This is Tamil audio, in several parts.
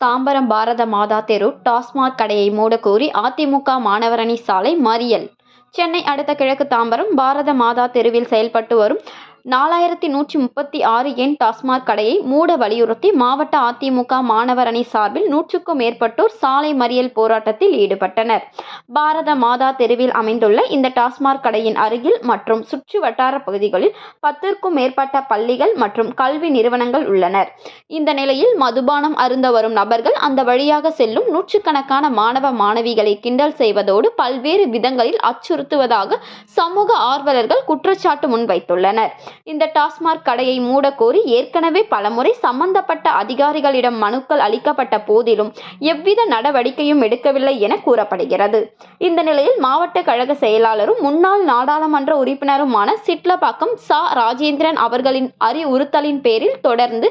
தாம்பரம் பாரத மாதா தெரு டாஸ்மாக் கடையை மூடக்கோரி அதிமுக மாணவரணி சாலை மறியல். சென்னை அடுத்த கிழக்கு தாம்பரம் பாரத மாதா தெருவில் செயல்பட்டு வரும் நாலாயிரத்தி நூற்றி முப்பத்தி ஆறு எண் டாஸ்மாக் கடையை மூட வலியுறுத்தி மாவட்ட அதிமுக மாணவர் அணி சார்பில் நூற்றுக்கும் மேற்பட்டோர் சாலை மறியல் போராட்டத்தில் ஈடுபட்டனர். பாரத மாதா தெருவில் அமைந்துள்ள இந்த டாஸ்மாக் கடையின் அருகில் மற்றும் சுற்று வட்டார பகுதிகளில் பத்திற்கும் மேற்பட்ட பள்ளிகள் மற்றும் கல்வி நிறுவனங்கள் உள்ளனர். இந்த நிலையில் மதுபானம் அருந்த வரும் நபர்கள் அந்த வழியாக செல்லும் நூற்றுக்கணக்கான மாணவ மாணவிகளை கிண்டல் செய்வதோடு பல்வேறு விதங்களில் அச்சுறுத்துவதாக சமூக ஆர்வலர்கள் குற்றச்சாட்டு முன்வைத்துள்ளனர். இந்த டாஸ்மாக் கடையை மூடக்கோரி ஏற்கனவே பலமுறை சம்பந்தப்பட்ட அதிகாரிகளிடம் மனுக்கள் அளிக்கப்பட்ட போதிலும் எவ்வித நடவடிக்கையும் எடுக்கவில்லை என கூறப்படுகிறது. இந்த நிலையில் மாவட்ட கழக செயலாளரும் முன்னாள் நாடாளுமன்ற உறுப்பினருமான சிட்லபாக்கம் சா. ராஜேந்திரன் அவர்களின் அறிவுறுத்தலின் பேரில் தொடர்ந்து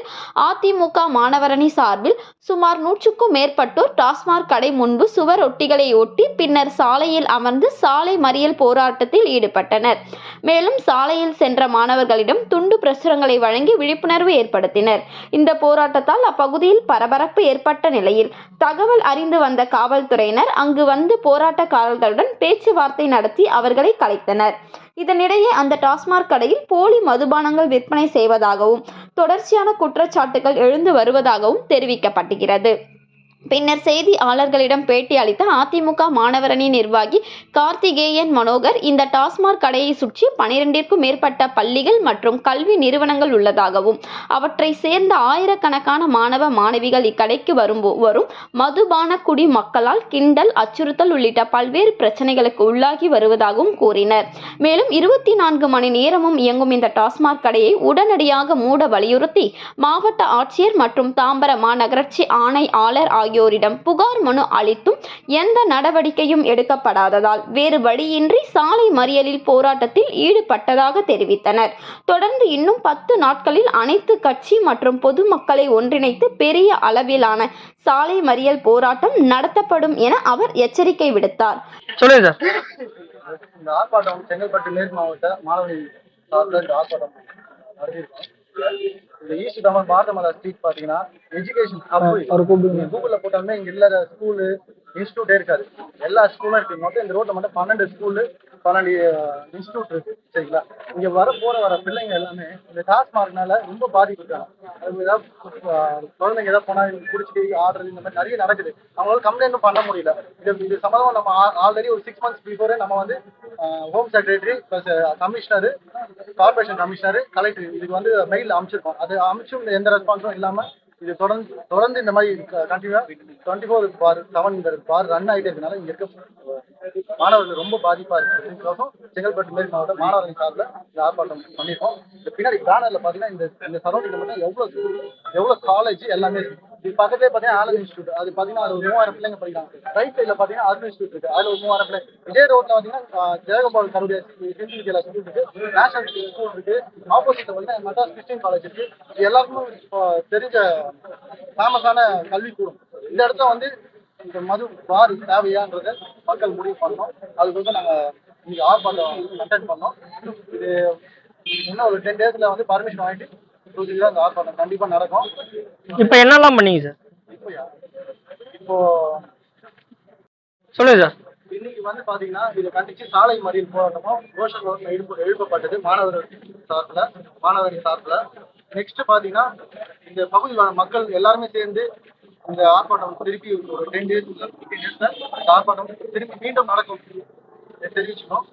அதிமுக மாணவரணி சார்பில் சுமார் நூற்றுக்கும் மேற்பட்டோர் டாஸ்மாக் கடை முன்பு சுவர் ஒட்டிகளை ஒட்டி பின்னர் சாலையில் அமர்ந்து சாலை மறியல் போராட்டத்தில் ஈடுபட்டனர். மேலும் சாலையில் சென்ற மாணவர்கள் மாணவர்களிடம் துண்டு பிரசுரங்களை வழங்கி விழிப்புணர்வு ஏற்படுத்தினர். இந்த போராட்டத்தால் அப்பகுதியில் பரபரப்பு ஏற்பட்ட நிலையில் தகவல் அறிந்து வந்த காவல்துறையினர் அங்கு வந்து போராட்டக்காரர்களுடன் பேச்சுவார்த்தை நடத்தி அவர்களை கலைத்தனர். இதனிடையே அந்த டாஸ்மாக் கடையில் போலி மதுபானங்கள் விற்பனை செய்வதாகவும் தொடர்ச்சியான குற்றச்சாட்டுகள் எழுந்து வருவதாகவும் தெரிவிக்கப்படுகிறது பின்னர் செய்தியாளர்களிடம் பேட்டி அளித்த அதிமுக மாணவரணி நிர்வாகி கார்த்திகேயன் மனோகர் இந்த டாஸ்மாக் கடையை சுற்றி பனிரெண்டிற்கும் மேற்பட்ட பள்ளிகள் மற்றும் கல்வி நிறுவனங்கள் உள்ளதாகவும் அவற்றை சேர்ந்த ஆயிரக்கணக்கான மாணவ மாணவிகள் இக்கடைக்கு வரும் வரும் மதுபான குடி மக்களால் கிண்டல் அச்சுறுத்தல் உள்ளிட்ட பல்வேறு பிரச்சனைகளுக்கு உள்ளாகி வருவதாகவும் கூறினர். மேலும் இருபத்தி நான்கு மணி நேரமும் இயங்கும் இந்த டாஸ்மாக் கடையை உடனடியாக மூட வலியுறுத்தி மாவட்ட ஆட்சியர் மற்றும் தாம்பரம் மாநகராட்சி ஆணையாளர் ஆகியோரிடம் புகார் மனு அளித்தும் எந்த நடவடிக்கையும் எடுக்கப்படாததால் வேறு வழியின்றி சாலை மறியலில் போராட்டத்தில் ஈடுபட்டதாக தெரிவித்தனர். தொடர்ந்து இன்னும் பத்து நாட்களில் அனைத்து கட்சி மற்றும் பொதுமக்களை ஒன்றிணைத்து பெரிய அளவிலான சாலை மறியல் போராட்டம் நடத்தப்படும் என அவர் எச்சரிக்கை விடுத்தார். சொல்லுங்க சார். இந்த ஆர்ப்பாட்டம் செங்கல்பட்டு மேற்கு மாவட்ட மாணவர்கள் சார்பில் இந்த ஆர்ப்பாட்டம் நடத்தியிருக்கோம். இந்த ஈஸ்ட் தமிழ் பாரத மாதா ஸ்ட்ரீட் பார்த்தீங்கன்னா எஜுகேஷன் ஹப் கூகுளில் போட்டாலுமே இங்கே இல்லாத ஸ்கூலு இன்ஸ்டியூட்டே இருக்காது. எல்லா ஸ்கூலும் இருக்கு. மொத்தம் இந்த ரோட்டில் மட்டும் பன்னெண்டு ஸ்கூலு பன்னெண்டு இன்ஸ்டியூட் இருக்கு சரிங்களா? இங்கே வர போற வர பிள்ளைங்க எல்லாமே இந்த டாஸ்மார்க்னால ரொம்ப பாதிப்புக்காங்க அது ஏதாவது குழந்தைங்க ஏதாவது போனால் குடிச்சிட்டு ஆடுறது இந்த மாதிரி நிறைய நடக்குது. அவங்களால கம்ப்ளைண்ட்டும் பண்ண முடியல. இது இது சம்பந்தமா நம்ம ஆல்ரெடி ஒரு சிக்ஸ் மந்த்ஸ் பிஃபோரே நம்ம வந்து home secretary plus commissioner corporation commissioner collector இதுக்கு வந்து மெயில் அனுப்பிச்சிருக்கோம் அது அனுப்பிச்சும் எந்த ரெஸ்பான்ஸும் இல்லாம இது தொடர்ந்து தொடர்ந்து இந்த மாதிரி கண்டினியூவா டுவெண்ட்டி ஃபோர் பார் செவன் இந்த பார் ரன் ஆகிட்டே இருக்கனால இங்க இருக்க மாணவர்கள் ரொம்ப பாதிப்பா இருக்கிறதுக்கோசம் செங்கல்பட்டு மேல் மாவட்ட மாணவர்கள் சார்பில் இந்த ஆர்ப்பாட்டம் பண்ணியிருக்கோம் இந்த பின்னாடி பேனர்ல பாத்தீங்கன்னா இந்த இந்த சரௌண்டிங் மட்டும் எவ்வளவு எவ்வளவு காலேஜ் எல்லாமே இருக்கு. இது பக்கத்துலேயே பாத்தீங்கன்னா ஆலன் இன்ஸ்டியூட் அது பாத்தீங்கன்னா ஒரு மூவாயிரம் பிள்ளைங்க படிக்கிறாங்க. ரைட் சைடில் பாத்தீங்கன்னா ஆர்மி இன்ஸ்டியூட் இருக்கு. அதுல ஒரு மூவாயிரம் பிள்ளைங்க இதே ரோட்ல பாத்தீங்கன்னா ஜெயகோபால் கருடைய ஹிந்தி வித்யாலயா ஸ்கூல் இருக்கு. நேஷனல் ஸ்கூல் இருக்கு. ஆப்போசிட்ல பாத்தீங்கன்னா மெட்ராஸ் கிறிஸ்டின் காலேஜ் இருக்கு. இது எல்லாருக்கும் இப்போ தெரிஞ்ச ஃபேமஸான கல்விக்கூடம். இந்த இடத்த வந்து இந்த மது பார் தேவையான்றதை மக்கள் முடிவு பண்ணோம். அதுக்கு வந்து நாங்க இன்னைக்கு ஆர்ப்பாட்டம் கண்டக்ட் பண்ணோம். இது இன்னும் ஒரு டென் டேஸ்ல வந்து பர்மிஷன் வாங்கிட்டு ப்ரொசீஜரா அந்த ஆர்ப்பாட்டம் கண்டிப்பா நடக்கும். இப்போ என்னெல்லாம் பண்ணீங்க சார்? இப்போயா இப்போ சொல்லுங்க சார். இன்னைக்கு வந்து பாத்தீங்கன்னா இதை கண்டிச்சு சாலை மறியல் போராட்டமும் ரோஷன் எழுப்பு எழுப்பப்பட்டது மாணவர் சார்பில் மாணவரி சார்பில். நெக்ஸ்ட் பாத்தீங்கன்னா இந்த பகுதி வாழ் மக்கள் எல்லாருமே சேர்ந்து இந்த ஆர்ப்பாட்டம் திருப்பி ஒரு டென் டேஸ் ஃபிஃப்டீன் டேஸ்ல இந்த ஆர்ப்பாட்டம் திருப்பி மீண்டும் நடக்கும். தெரிவிச்சுக்கணும்.